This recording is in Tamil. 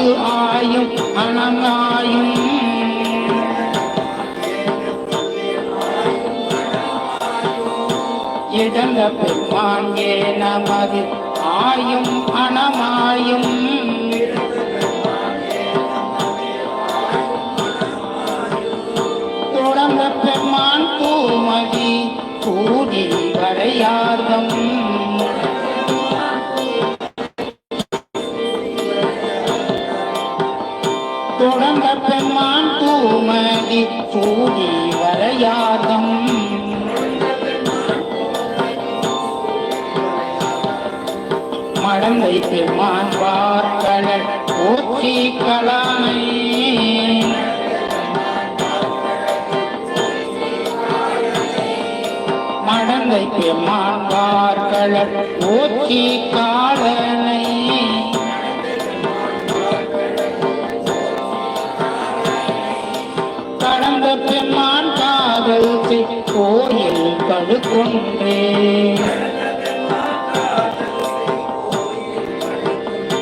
அழகு ஆயும் அணங்காயும் இடந்த பெருமான் ஏ நமது ஆயும் அணமாயும் தொடர்ந்த பெருமான் பூமதி பூஜை தொடர்ந்த பெருமான் தூமதி கூடி வரையாதம் மடந்தை பெருமான் பார்க்கடல் போற்றி கலாமை மடந்தை பெருமான் பார்க்கடல் போற்றி கா கடந்த பெருமான் காதல் செய் கோயில் கழுக்கொன்றே